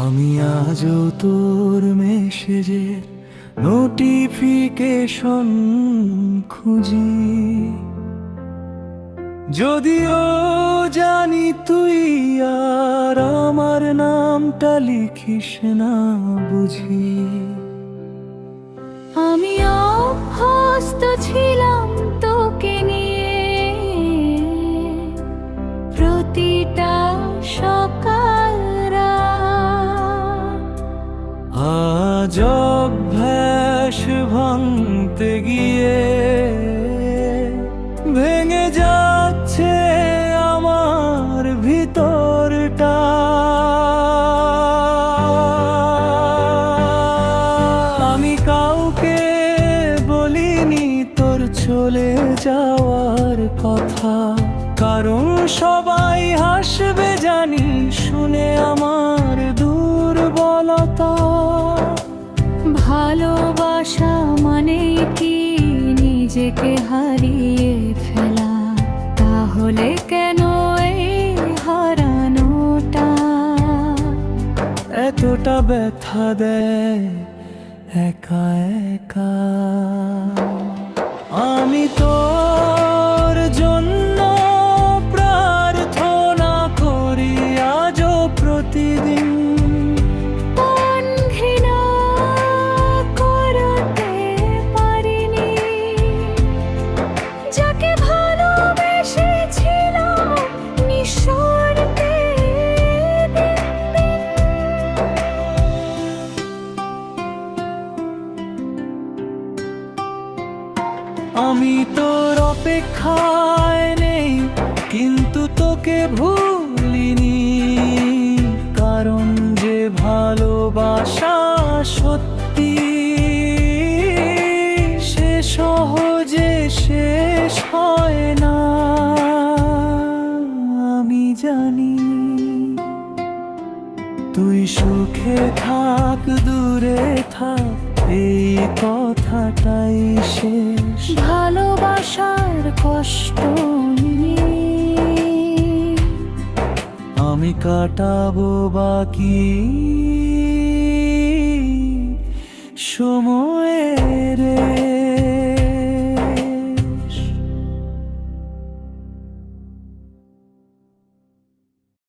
আমি আজও তোর মেসেজের নোটিফিকেশন খুঁজি। যদিও জানি তুই আর আমার নামটা লিখিস না বুঝি। আমি অভ্যস্ত অভ্যাস ভাঙতে গিয়ে ভেঙে যাচ্ছে আমার ভিতরটা। আমি কাউকে বলিনি তোর চলে যাওয়ার কথা, কারণ সবাই হাসবে জানি শুনে ভালোবাসা মানে কি? নিজেকে হারিয়ে ফেলা। তাহলে কেন এই হারানোটা? এতটা ব্যথা দেয় একা একা। আমি তোর অপেক্ষায় নেই, কিন্তু তোকে ভুলিনি। কারণ যে ভালোবাসা সত্যি, সে সহজে শেষ হয় না। আমি জানি তুই সুখে থাক, দূরে থাক, এই কথাটাই শেষ। ভালোবাসার কষ্ট আমি কাটাবো বাকি সময়